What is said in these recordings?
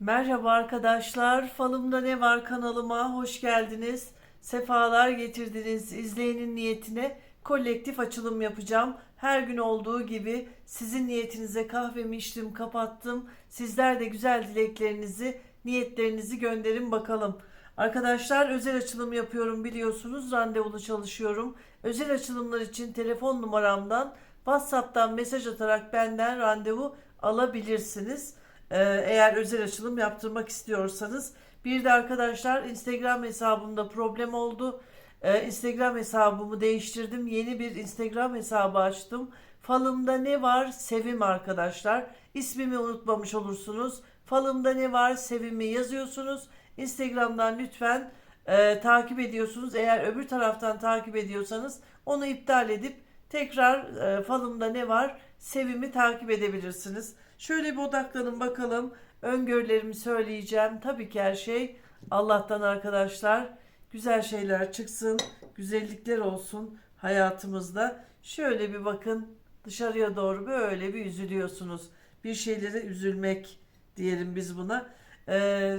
Merhaba arkadaşlar. Falımda ne var kanalıma hoş geldiniz. Sefalar getirdiniz. İzleyenin niyetine kolektif açılım yapacağım. Her gün olduğu gibi sizin niyetinize kahvemi içtim, kapattım. Sizler de güzel dileklerinizi, niyetlerinizi gönderin bakalım. Arkadaşlar özel açılım yapıyorum biliyorsunuz. Randevulu çalışıyorum. Özel açılımlar için telefon numaramdan WhatsApp'tan mesaj atarak benden randevu alabilirsiniz. Ee, eğer özel açılım yaptırmak istiyorsanız. Bir de arkadaşlar Instagram hesabımda problem oldu. Ee, Instagram hesabımı değiştirdim. Yeni bir Instagram hesabı açtım. Falımda ne var? Sevim arkadaşlar. İsmimi unutmamış olursunuz. Falımda ne var? Sevimi yazıyorsunuz. Instagram'dan lütfen e, takip ediyorsunuz. Eğer öbür taraftan takip ediyorsanız onu iptal edip tekrar e, falımda ne var? Sevimi takip edebilirsiniz. Şöyle bir odaklanın bakalım. Öngörülerimi söyleyeceğim. Tabii ki her şey Allah'tan arkadaşlar. Güzel şeyler çıksın. Güzellikler olsun hayatımızda. Şöyle bir bakın dışarıya doğru böyle bir üzülüyorsunuz. Bir şeylere üzülmek diyelim biz buna. Ee,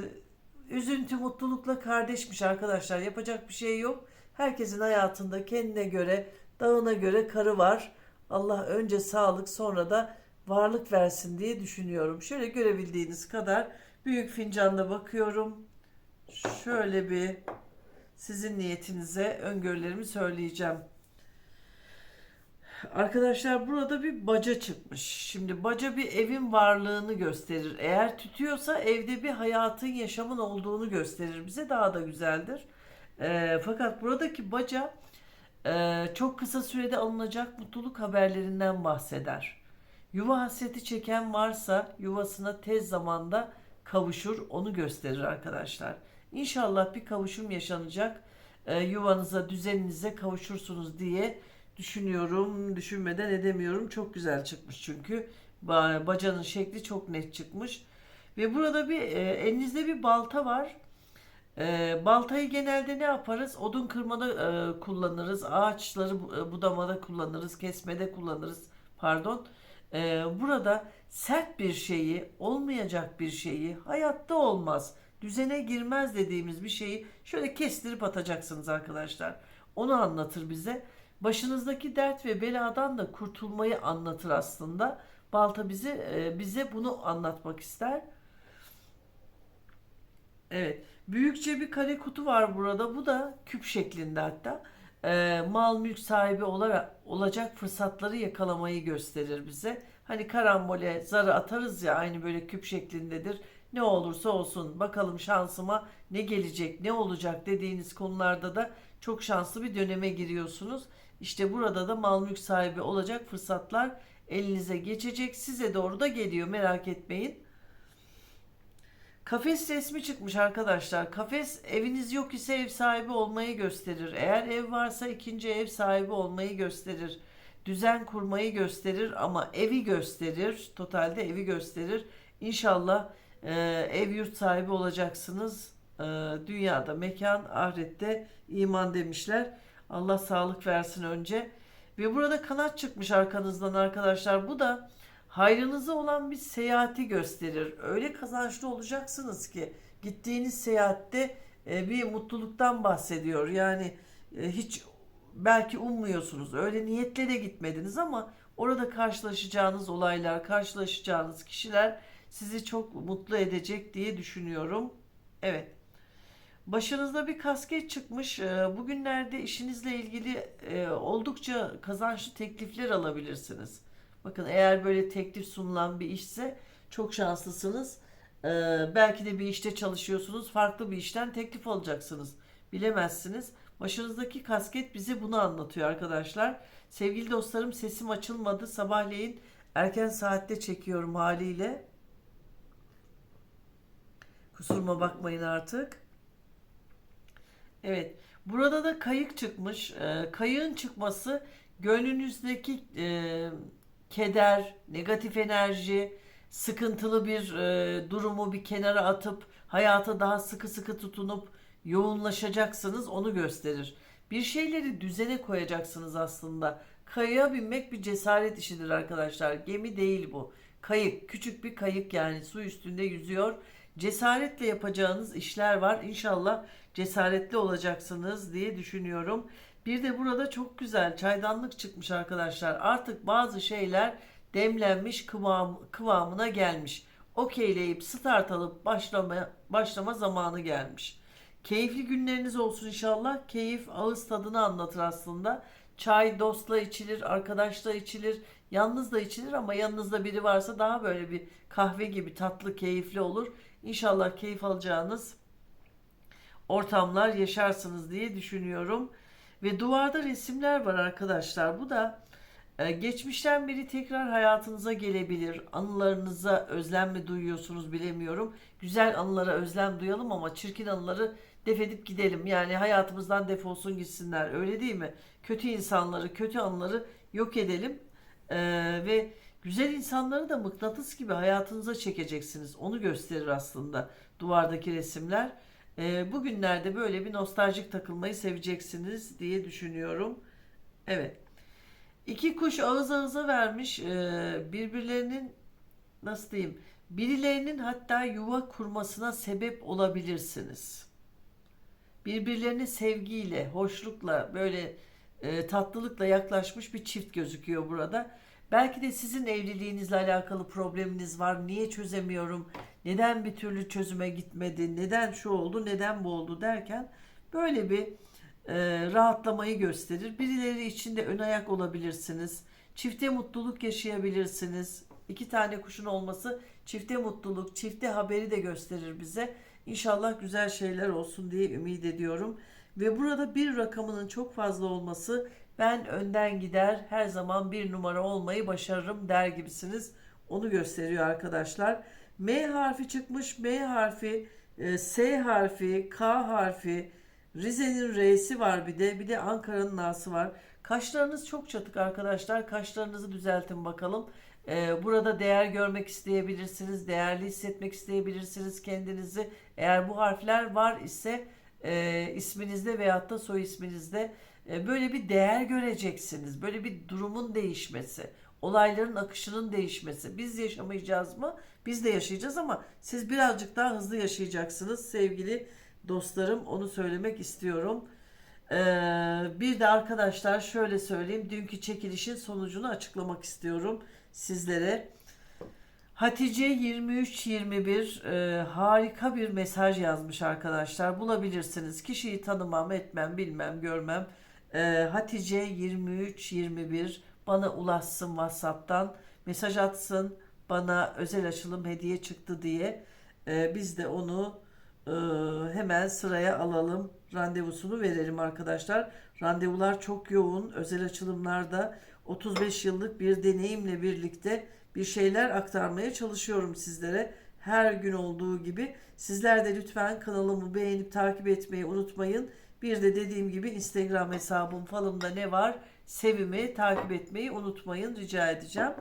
üzüntü mutlulukla kardeşmiş arkadaşlar. Yapacak bir şey yok. Herkesin hayatında kendine göre, dağına göre karı var. Allah önce sağlık sonra da varlık versin diye düşünüyorum. Şöyle görebildiğiniz kadar büyük fincanda bakıyorum. Şöyle bir sizin niyetinize öngörülerimi söyleyeceğim. Arkadaşlar burada bir baca çıkmış. Şimdi baca bir evin varlığını gösterir. Eğer tütüyorsa evde bir hayatın, yaşamın olduğunu gösterir bize. Daha da güzeldir. Ee, fakat buradaki baca e, çok kısa sürede alınacak mutluluk haberlerinden bahseder. Yuva hasreti çeken varsa yuvasına tez zamanda kavuşur. Onu gösterir arkadaşlar. İnşallah bir kavuşum yaşanacak. Ee, yuvanıza, düzeninize kavuşursunuz diye düşünüyorum. Düşünmeden edemiyorum. Çok güzel çıkmış çünkü. Ba- Bacanın şekli çok net çıkmış. Ve burada bir e, elinizde bir balta var. E, baltayı genelde ne yaparız? Odun kırmada e, kullanırız. Ağaçları e, budamada kullanırız. Kesmede kullanırız. Pardon. E, burada sert bir şeyi, olmayacak bir şeyi, hayatta olmaz, düzene girmez dediğimiz bir şeyi şöyle kestirip atacaksınız arkadaşlar. Onu anlatır bize. Başınızdaki dert ve beladan da kurtulmayı anlatır aslında. Balta bize e, bize bunu anlatmak ister. Evet. Büyükçe bir kare kutu var burada. Bu da küp şeklinde hatta. Ee, mal mülk sahibi olarak olacak fırsatları yakalamayı gösterir bize. Hani karambole zarı atarız ya aynı böyle küp şeklindedir. Ne olursa olsun bakalım şansıma ne gelecek, ne olacak dediğiniz konularda da çok şanslı bir döneme giriyorsunuz. İşte burada da mal mülk sahibi olacak fırsatlar elinize geçecek. Size doğru da geliyor merak etmeyin. Kafes resmi çıkmış arkadaşlar. Kafes eviniz yok ise ev sahibi olmayı gösterir. Eğer ev varsa ikinci ev sahibi olmayı gösterir. Düzen kurmayı gösterir ama evi gösterir. Totalde evi gösterir. İnşallah e, ev yurt sahibi olacaksınız. E, dünyada mekan, ahirette iman demişler. Allah sağlık versin önce. Ve burada kanat çıkmış arkanızdan arkadaşlar. Bu da hayrınıza olan bir seyahati gösterir. Öyle kazançlı olacaksınız ki gittiğiniz seyahatte e, bir mutluluktan bahsediyor. Yani e, hiç belki ummuyorsunuz. Öyle niyetle de gitmediniz ama orada karşılaşacağınız olaylar, karşılaşacağınız kişiler sizi çok mutlu edecek diye düşünüyorum. Evet. Başınızda bir kasket çıkmış. Ee, Bugünlerde işinizle ilgili e, oldukça kazançlı teklifler alabilirsiniz. Bakın eğer böyle teklif sunulan bir işse çok şanslısınız. Ee, Belki de bir işte çalışıyorsunuz. Farklı bir işten teklif alacaksınız. Bilemezsiniz. Başınızdaki kasket bize bunu anlatıyor arkadaşlar. Sevgili dostlarım sesim açılmadı. Sabahleyin erken saatte çekiyorum haliyle. Kusuruma bakmayın artık. Evet. Burada da kayık çıkmış. Ee, kayığın çıkması gönlünüzdeki e, keder, negatif enerji, sıkıntılı bir e, durumu bir kenara atıp hayata daha sıkı sıkı tutunup yoğunlaşacaksınız onu gösterir. Bir şeyleri düzene koyacaksınız aslında. Kayığa binmek bir cesaret işidir arkadaşlar. Gemi değil bu. Kayık, küçük bir kayık yani su üstünde yüzüyor. cesaretle yapacağınız işler var. İnşallah cesaretli olacaksınız diye düşünüyorum. Bir de burada çok güzel çaydanlık çıkmış arkadaşlar. Artık bazı şeyler demlenmiş kıvam, kıvamına gelmiş. Okeyleyip start alıp başlama, başlama zamanı gelmiş. Keyifli günleriniz olsun inşallah. Keyif ağız tadını anlatır aslında. Çay dostla içilir, arkadaşla içilir, yalnız da içilir ama yanınızda biri varsa daha böyle bir kahve gibi tatlı, keyifli olur. İnşallah keyif alacağınız ortamlar yaşarsınız diye düşünüyorum. Ve duvarda resimler var arkadaşlar. Bu da e, geçmişten beri tekrar hayatınıza gelebilir. Anılarınıza özlem mi duyuyorsunuz bilemiyorum. Güzel anılara özlem duyalım ama çirkin anıları def edip gidelim. Yani hayatımızdan defolsun gitsinler. Öyle değil mi? Kötü insanları, kötü anıları yok edelim. E, ve güzel insanları da mıknatıs gibi hayatınıza çekeceksiniz. Onu gösterir aslında duvardaki resimler. E, bugünlerde böyle bir nostaljik takılmayı seveceksiniz diye düşünüyorum. Evet. İki kuş ağız ağıza vermiş e, birbirlerinin nasıl diyeyim birilerinin hatta yuva kurmasına sebep olabilirsiniz. Birbirlerine sevgiyle, hoşlukla, böyle e, tatlılıkla yaklaşmış bir çift gözüküyor burada. Belki de sizin evliliğinizle alakalı probleminiz var. Niye çözemiyorum? Neden bir türlü çözüme gitmedi? Neden şu oldu? Neden bu oldu derken böyle bir e, rahatlamayı gösterir. Birileri için de ön ayak olabilirsiniz. Çifte mutluluk yaşayabilirsiniz. İki tane kuşun olması çifte mutluluk, çifte haberi de gösterir bize. İnşallah güzel şeyler olsun diye ümit ediyorum. Ve burada bir rakamının çok fazla olması ben önden gider her zaman bir numara olmayı başarırım der gibisiniz. Onu gösteriyor arkadaşlar. M harfi çıkmış. M harfi, e, S harfi, K harfi, Rize'nin R'si var bir de. Bir de Ankara'nın A'sı var. Kaşlarınız çok çatık arkadaşlar. Kaşlarınızı düzeltin bakalım. Ee, burada değer görmek isteyebilirsiniz. Değerli hissetmek isteyebilirsiniz kendinizi. Eğer bu harfler var ise e, isminizde veyahut da soy isminizde e, böyle bir değer göreceksiniz. Böyle bir durumun değişmesi. Olayların akışının değişmesi. Biz yaşamayacağız mı? Biz de yaşayacağız ama siz birazcık daha hızlı yaşayacaksınız sevgili dostlarım. Onu söylemek istiyorum. Ee, bir de arkadaşlar şöyle söyleyeyim. Dünkü çekilişin sonucunu açıklamak istiyorum sizlere. Hatice 2321 e, harika bir mesaj yazmış arkadaşlar. Bulabilirsiniz. Kişiyi tanımam, etmem, bilmem, görmem. E, Hatice 2321 bana ulaşsın WhatsApp'tan. Mesaj atsın. Bana özel açılım hediye çıktı diye. E, biz de onu e, hemen sıraya alalım. Randevusunu verelim arkadaşlar. Randevular çok yoğun. Özel açılımlarda 35 yıllık bir deneyimle birlikte bir şeyler aktarmaya çalışıyorum sizlere. Her gün olduğu gibi sizler de lütfen kanalımı beğenip takip etmeyi unutmayın. Bir de dediğim gibi Instagram hesabım falımda ne var? Sevimi takip etmeyi unutmayın rica edeceğim.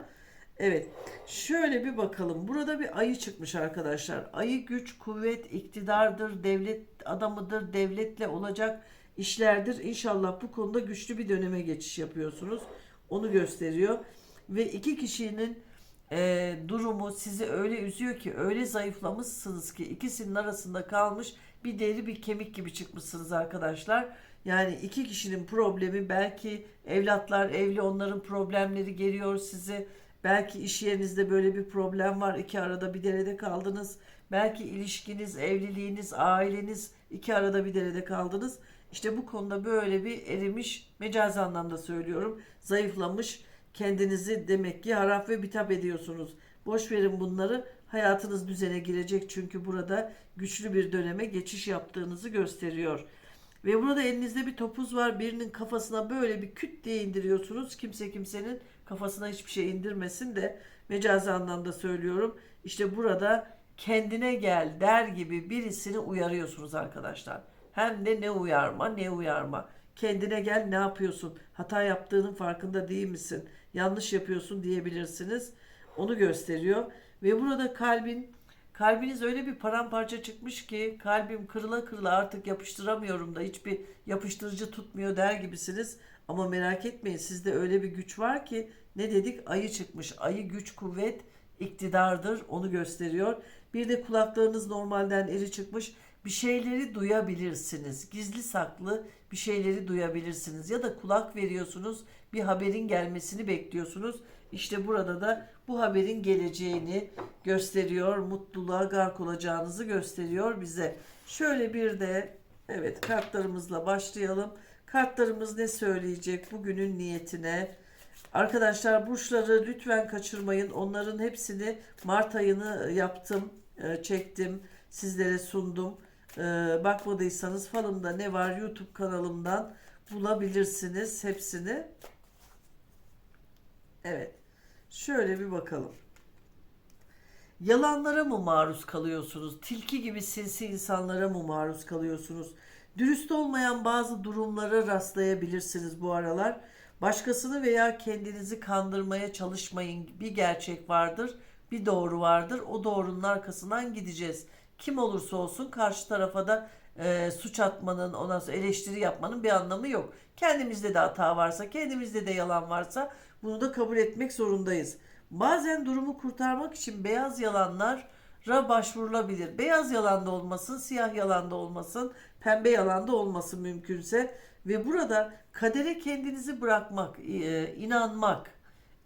Evet. Şöyle bir bakalım. Burada bir ayı çıkmış arkadaşlar. Ayı güç, kuvvet, iktidardır, devlet adamıdır, devletle olacak işlerdir. İnşallah bu konuda güçlü bir döneme geçiş yapıyorsunuz. Onu gösteriyor. Ve iki kişinin e, durumu sizi öyle üzüyor ki öyle zayıflamışsınız ki ikisinin arasında kalmış bir deri bir kemik gibi çıkmışsınız arkadaşlar. Yani iki kişinin problemi belki evlatlar evli onların problemleri geliyor sizi. Belki iş yerinizde böyle bir problem var. iki arada bir derede kaldınız. Belki ilişkiniz, evliliğiniz, aileniz iki arada bir derede kaldınız. İşte bu konuda böyle bir erimiş, mecazi anlamda söylüyorum, zayıflamış kendinizi demek ki harap ve bitap ediyorsunuz. Boş verin bunları. Hayatınız düzene girecek çünkü burada güçlü bir döneme geçiş yaptığınızı gösteriyor. Ve burada elinizde bir topuz var. Birinin kafasına böyle bir küt diye indiriyorsunuz. Kimse kimsenin kafasına hiçbir şey indirmesin de mecazi anlamda söylüyorum. İşte burada kendine gel der gibi birisini uyarıyorsunuz arkadaşlar. Hem de ne uyarma ne uyarma. Kendine gel ne yapıyorsun? Hata yaptığının farkında değil misin? Yanlış yapıyorsun diyebilirsiniz. Onu gösteriyor. Ve burada kalbin kalbiniz öyle bir paramparça çıkmış ki kalbim kırıla kırıla artık yapıştıramıyorum da hiçbir yapıştırıcı tutmuyor der gibisiniz. Ama merak etmeyin sizde öyle bir güç var ki ne dedik ayı çıkmış. Ayı güç kuvvet iktidardır onu gösteriyor. Bir de kulaklarınız normalden eri çıkmış. Bir şeyleri duyabilirsiniz. Gizli saklı bir şeyleri duyabilirsiniz. Ya da kulak veriyorsunuz. Bir haberin gelmesini bekliyorsunuz. İşte burada da bu haberin geleceğini gösteriyor. Mutluluğa gark olacağınızı gösteriyor bize. Şöyle bir de evet kartlarımızla başlayalım. Kartlarımız ne söyleyecek bugünün niyetine? Arkadaşlar burçları lütfen kaçırmayın. Onların hepsini Mart ayını yaptım, e, çektim, sizlere sundum. E, Bakmadıysanız falımda ne var YouTube kanalımdan bulabilirsiniz hepsini. Evet. Şöyle bir bakalım. Yalanlara mı maruz kalıyorsunuz? Tilki gibi sinsi insanlara mı maruz kalıyorsunuz? Dürüst olmayan bazı durumlara rastlayabilirsiniz bu aralar. Başkasını veya kendinizi kandırmaya çalışmayın. Bir gerçek vardır, bir doğru vardır. O doğrunun arkasından gideceğiz. Kim olursa olsun karşı tarafa da e, suç atmanın, ondan eleştiri yapmanın bir anlamı yok. Kendimizde de hata varsa, kendimizde de yalan varsa bunu da kabul etmek zorundayız. Bazen durumu kurtarmak için beyaz yalanlara başvurulabilir. Beyaz yalan da olmasın, siyah yalan da olmasın, pembe yalan da olmasın mümkünse. Ve burada kadere kendinizi bırakmak, e, inanmak.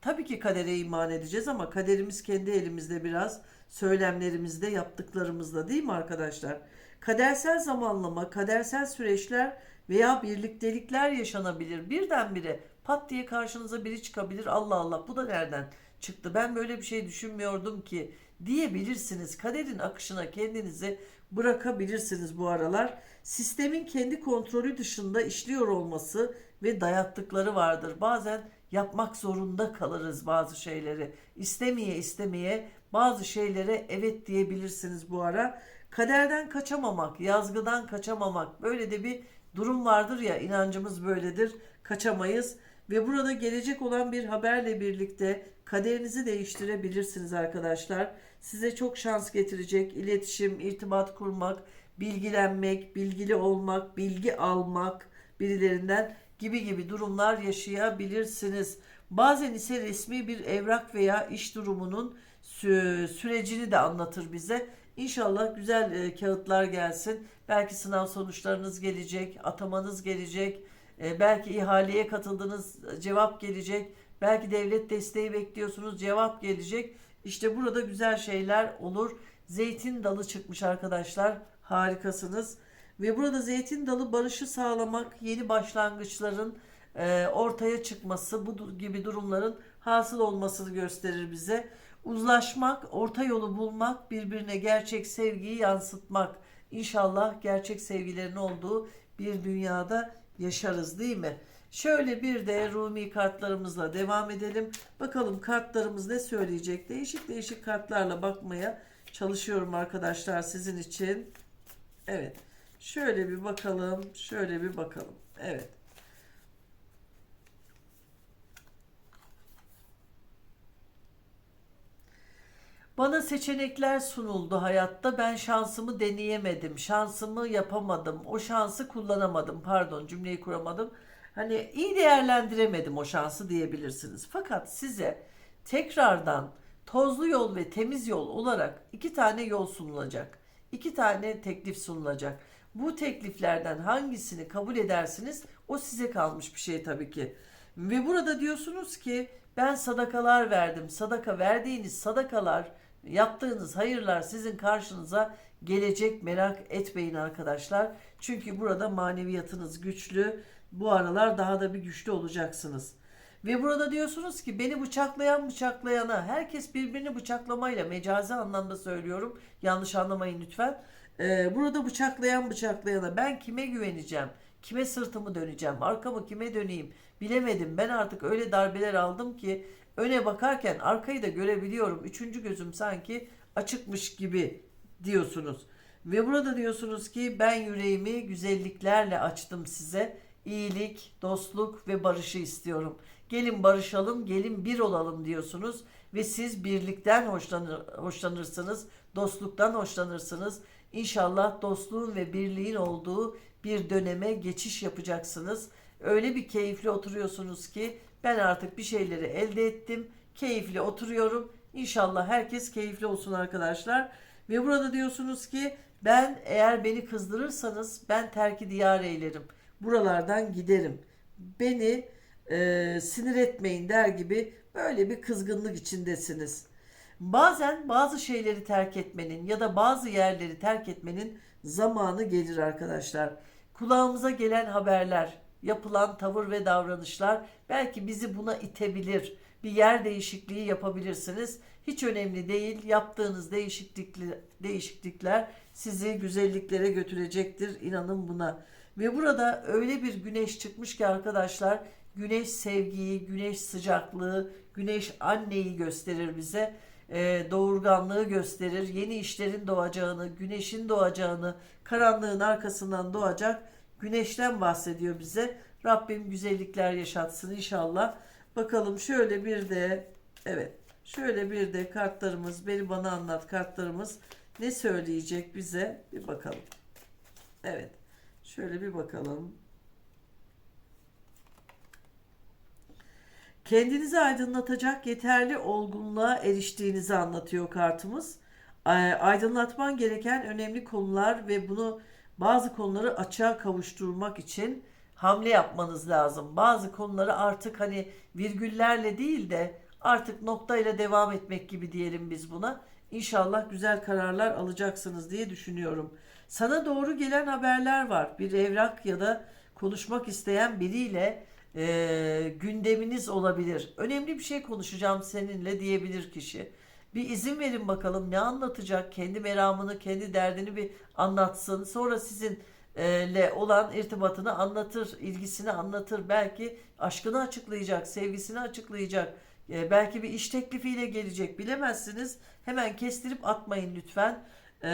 Tabii ki kadere iman edeceğiz ama kaderimiz kendi elimizde biraz. Söylemlerimizde, yaptıklarımızda değil mi arkadaşlar? Kadersel zamanlama, kadersel süreçler veya birliktelikler yaşanabilir. Birdenbire pat diye karşınıza biri çıkabilir. Allah Allah bu da nereden çıktı? Ben böyle bir şey düşünmüyordum ki diyebilirsiniz. Kaderin akışına kendinizi bırakabilirsiniz bu aralar. Sistemin kendi kontrolü dışında işliyor olması ve dayattıkları vardır. Bazen yapmak zorunda kalırız bazı şeyleri. İstemeye istemeye bazı şeylere evet diyebilirsiniz bu ara. Kaderden kaçamamak, yazgıdan kaçamamak böyle de bir durum vardır ya inancımız böyledir. Kaçamayız ve burada gelecek olan bir haberle birlikte kaderinizi değiştirebilirsiniz arkadaşlar. Size çok şans getirecek iletişim, irtibat kurmak, bilgilenmek, bilgili olmak, bilgi almak birilerinden gibi gibi durumlar yaşayabilirsiniz. Bazen ise resmi bir evrak veya iş durumunun sü- sürecini de anlatır bize. İnşallah güzel e, kağıtlar gelsin. Belki sınav sonuçlarınız gelecek, atamanız gelecek. E, belki ihaleye katıldınız, cevap gelecek. Belki devlet desteği bekliyorsunuz, cevap gelecek. İşte burada güzel şeyler olur. Zeytin dalı çıkmış arkadaşlar. Harikasınız. Ve burada zeytin dalı barışı sağlamak, yeni başlangıçların e, ortaya çıkması, bu gibi durumların hasıl olmasını gösterir bize. Uzlaşmak, orta yolu bulmak, birbirine gerçek sevgiyi yansıtmak. İnşallah gerçek sevgilerin olduğu bir dünyada yaşarız değil mi? Şöyle bir de Rumi kartlarımızla devam edelim. Bakalım kartlarımız ne söyleyecek? Değişik değişik kartlarla bakmaya çalışıyorum arkadaşlar sizin için. Evet. Şöyle bir bakalım. Şöyle bir bakalım. Evet. Bana seçenekler sunuldu hayatta. Ben şansımı deneyemedim. Şansımı yapamadım. O şansı kullanamadım. Pardon, cümleyi kuramadım. Hani iyi değerlendiremedim o şansı diyebilirsiniz. Fakat size tekrardan tozlu yol ve temiz yol olarak iki tane yol sunulacak. İki tane teklif sunulacak. Bu tekliflerden hangisini kabul edersiniz? O size kalmış bir şey tabii ki. Ve burada diyorsunuz ki ben sadakalar verdim. Sadaka verdiğiniz sadakalar, yaptığınız hayırlar sizin karşınıza gelecek merak etmeyin arkadaşlar. Çünkü burada maneviyatınız güçlü. Bu aralar daha da bir güçlü olacaksınız. Ve burada diyorsunuz ki beni bıçaklayan bıçaklayana herkes birbirini bıçaklamayla mecazi anlamda söylüyorum. Yanlış anlamayın lütfen. Ee, burada bıçaklayan bıçaklayana ben kime güveneceğim? Kime sırtımı döneceğim? Arkamı kime döneyim? Bilemedim. Ben artık öyle darbeler aldım ki öne bakarken arkayı da görebiliyorum. Üçüncü gözüm sanki açıkmış gibi diyorsunuz. Ve burada diyorsunuz ki ben yüreğimi güzelliklerle açtım size. İyilik, dostluk ve barışı istiyorum. Gelin barışalım, gelin bir olalım diyorsunuz ve siz birlikten hoşlanır, hoşlanırsınız, dostluktan hoşlanırsınız. İnşallah dostluğun ve birliğin olduğu bir döneme geçiş yapacaksınız. Öyle bir keyifli oturuyorsunuz ki ben artık bir şeyleri elde ettim. Keyifli oturuyorum. İnşallah herkes keyifli olsun arkadaşlar. Ve burada diyorsunuz ki ben eğer beni kızdırırsanız ben terki diyar eylerim. Buralardan giderim. Beni e, sinir etmeyin der gibi böyle bir kızgınlık içindesiniz. Bazen bazı şeyleri terk etmenin ya da bazı yerleri terk etmenin zamanı gelir arkadaşlar. Kulağımıza gelen haberler, yapılan tavır ve davranışlar belki bizi buna itebilir. Bir yer değişikliği yapabilirsiniz. Hiç önemli değil. Yaptığınız değişiklikler, değişiklikler sizi güzelliklere götürecektir. İnanın buna. Ve burada öyle bir güneş çıkmış ki arkadaşlar güneş sevgiyi, güneş sıcaklığı, güneş anneyi gösterir bize. Ee, doğurganlığı gösterir. Yeni işlerin doğacağını, güneşin doğacağını, karanlığın arkasından doğacak güneşten bahsediyor bize. Rabbim güzellikler yaşatsın inşallah. Bakalım şöyle bir de evet şöyle bir de kartlarımız beni bana anlat kartlarımız ne söyleyecek bize bir bakalım. Evet. Şöyle bir bakalım. Kendinizi aydınlatacak yeterli olgunluğa eriştiğinizi anlatıyor kartımız. Ay- Aydınlatman gereken önemli konular ve bunu bazı konuları açığa kavuşturmak için hamle yapmanız lazım. Bazı konuları artık hani virgüllerle değil de artık noktayla devam etmek gibi diyelim biz buna. İnşallah güzel kararlar alacaksınız diye düşünüyorum. Sana doğru gelen haberler var. Bir evrak ya da konuşmak isteyen biriyle e, gündeminiz olabilir. Önemli bir şey konuşacağım seninle diyebilir kişi. Bir izin verin bakalım ne anlatacak? Kendi meramını, kendi derdini bir anlatsın. Sonra sizinle olan irtibatını anlatır, ilgisini anlatır. Belki aşkını açıklayacak, sevgisini açıklayacak. E, belki bir iş teklifiyle gelecek. Bilemezsiniz. Hemen kestirip atmayın lütfen. E,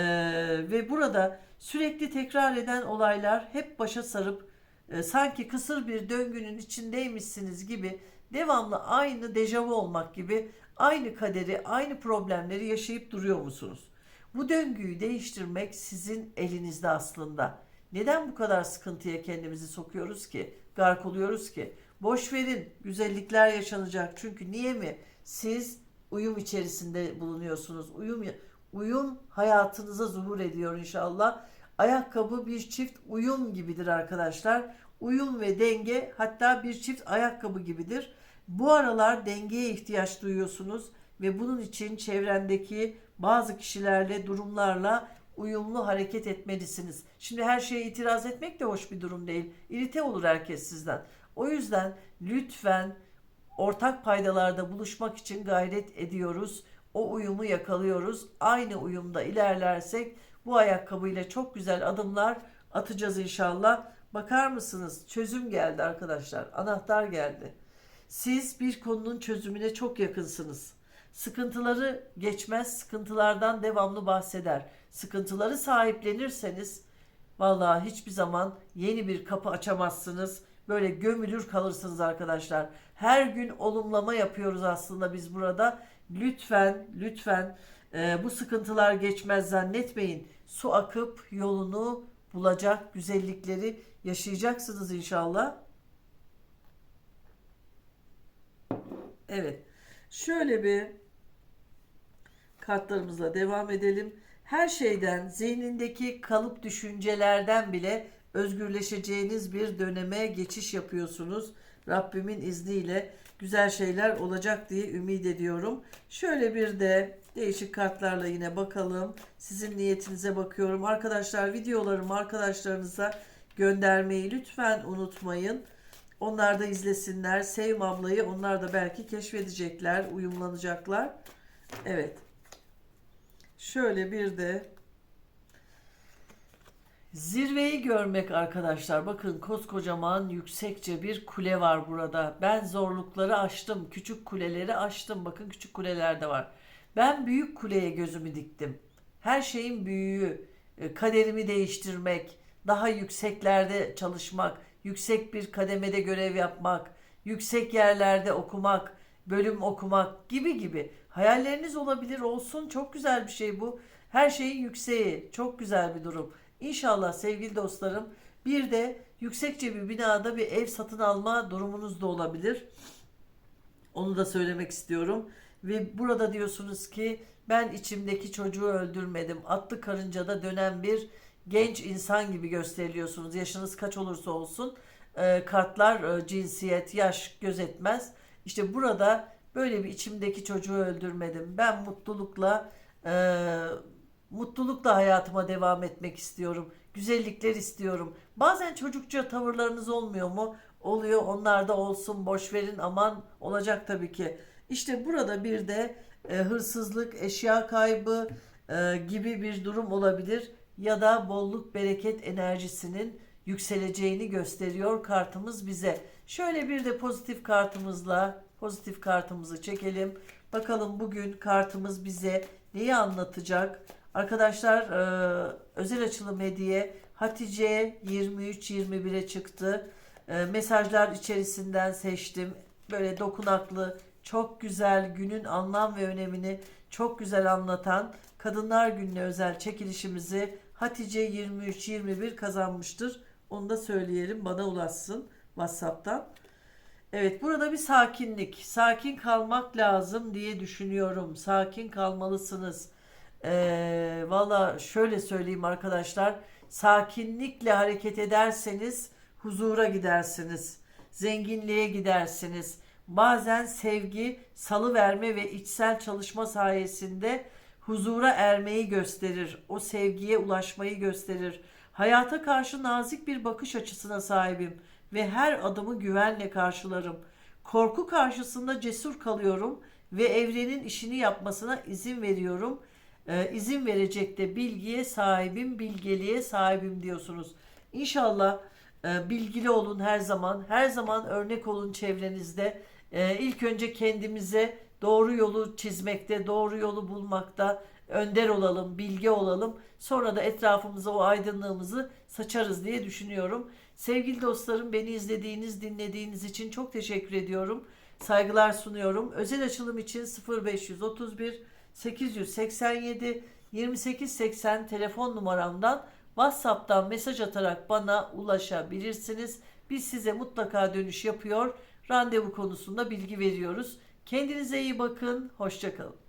ve burada sürekli tekrar eden olaylar hep başa sarıp e, sanki kısır bir döngünün içindeymişsiniz gibi devamlı aynı dejavu olmak gibi aynı kaderi, aynı problemleri yaşayıp duruyor musunuz? Bu döngüyü değiştirmek sizin elinizde aslında. Neden bu kadar sıkıntıya kendimizi sokuyoruz ki? Gark oluyoruz ki? Boş verin, güzellikler yaşanacak. Çünkü niye mi? Siz uyum içerisinde bulunuyorsunuz. Uyum uyum hayatınıza zuhur ediyor inşallah. Ayakkabı bir çift uyum gibidir arkadaşlar. Uyum ve denge hatta bir çift ayakkabı gibidir. Bu aralar dengeye ihtiyaç duyuyorsunuz ve bunun için çevrendeki bazı kişilerle, durumlarla uyumlu hareket etmelisiniz. Şimdi her şeye itiraz etmek de hoş bir durum değil. İrite olur herkes sizden. O yüzden lütfen ortak paydalarda buluşmak için gayret ediyoruz. O uyumu yakalıyoruz. Aynı uyumda ilerlersek bu ayakkabıyla çok güzel adımlar atacağız inşallah. Bakar mısınız? Çözüm geldi arkadaşlar. Anahtar geldi. Siz bir konunun çözümüne çok yakınsınız. Sıkıntıları geçmez, sıkıntılardan devamlı bahseder. Sıkıntıları sahiplenirseniz vallahi hiçbir zaman yeni bir kapı açamazsınız. Böyle gömülür kalırsınız arkadaşlar. Her gün olumlama yapıyoruz aslında biz burada. Lütfen, lütfen e, bu sıkıntılar geçmez zannetmeyin. Su akıp yolunu bulacak, güzellikleri yaşayacaksınız inşallah. Evet. Şöyle bir kartlarımızla devam edelim. Her şeyden, zihnindeki kalıp düşüncelerden bile özgürleşeceğiniz bir döneme geçiş yapıyorsunuz. Rabbimin izniyle güzel şeyler olacak diye ümit ediyorum. Şöyle bir de değişik kartlarla yine bakalım. Sizin niyetinize bakıyorum. Arkadaşlar videolarımı arkadaşlarınıza göndermeyi lütfen unutmayın. Onlar da izlesinler. Sevim ablayı onlar da belki keşfedecekler, uyumlanacaklar. Evet. Şöyle bir de Zirveyi görmek arkadaşlar. Bakın koskocaman yüksekçe bir kule var burada. Ben zorlukları aştım. Küçük kuleleri aştım. Bakın küçük kuleler de var. Ben büyük kuleye gözümü diktim. Her şeyin büyüğü, e, kaderimi değiştirmek, daha yükseklerde çalışmak, yüksek bir kademede görev yapmak, yüksek yerlerde okumak, bölüm okumak gibi gibi. Hayalleriniz olabilir olsun. Çok güzel bir şey bu. Her şeyin yükseği. Çok güzel bir durum. İnşallah sevgili dostlarım bir de yüksekçe bir binada bir ev satın alma durumunuz da olabilir. Onu da söylemek istiyorum. Ve burada diyorsunuz ki Ben içimdeki çocuğu öldürmedim. Atlı karıncada dönen bir genç insan gibi gösteriliyorsunuz. Yaşınız kaç olursa olsun. Ee, kartlar e, cinsiyet, yaş gözetmez. İşte burada böyle bir içimdeki çocuğu öldürmedim. Ben mutlulukla e, mutlulukla hayatıma devam etmek istiyorum. Güzellikler istiyorum. Bazen çocukça tavırlarınız olmuyor mu? Oluyor. Onlar da olsun. Boş verin. Aman olacak tabii ki. İşte burada bir de e, hırsızlık, eşya kaybı e, gibi bir durum olabilir ya da bolluk bereket enerjisinin yükseleceğini gösteriyor kartımız bize. Şöyle bir de pozitif kartımızla pozitif kartımızı çekelim. Bakalım bugün kartımız bize neyi anlatacak? Arkadaşlar e, özel açılım hediye Hatice 23-21'e çıktı. E, mesajlar içerisinden seçtim. Böyle dokunaklı, çok güzel günün anlam ve önemini çok güzel anlatan Kadınlar Günü'ne özel çekilişimizi Hatice 23-21 kazanmıştır. Onu da söyleyelim bana ulaşsın WhatsApp'tan. Evet burada bir sakinlik. Sakin kalmak lazım diye düşünüyorum. Sakin kalmalısınız. Ee, Valla şöyle söyleyeyim arkadaşlar. Sakinlikle hareket ederseniz huzura gidersiniz. Zenginliğe gidersiniz. Bazen sevgi, salı verme ve içsel çalışma sayesinde huzura ermeyi gösterir. O sevgiye ulaşmayı gösterir. Hayata karşı nazik bir bakış açısına sahibim ve her adımı güvenle karşılarım. Korku karşısında cesur kalıyorum ve evrenin işini yapmasına izin veriyorum. Ee, izin verecek de bilgiye sahibim, bilgeliğe sahibim diyorsunuz. İnşallah e, bilgili olun her zaman. Her zaman örnek olun çevrenizde. Ee, ilk önce kendimize doğru yolu çizmekte, doğru yolu bulmakta önder olalım, bilgi olalım. Sonra da etrafımıza o aydınlığımızı saçarız diye düşünüyorum. Sevgili dostlarım beni izlediğiniz, dinlediğiniz için çok teşekkür ediyorum. Saygılar sunuyorum. Özel açılım için 0531 887 2880 telefon numaramdan WhatsApp'tan mesaj atarak bana ulaşabilirsiniz. Biz size mutlaka dönüş yapıyor. Randevu konusunda bilgi veriyoruz. Kendinize iyi bakın. Hoşçakalın.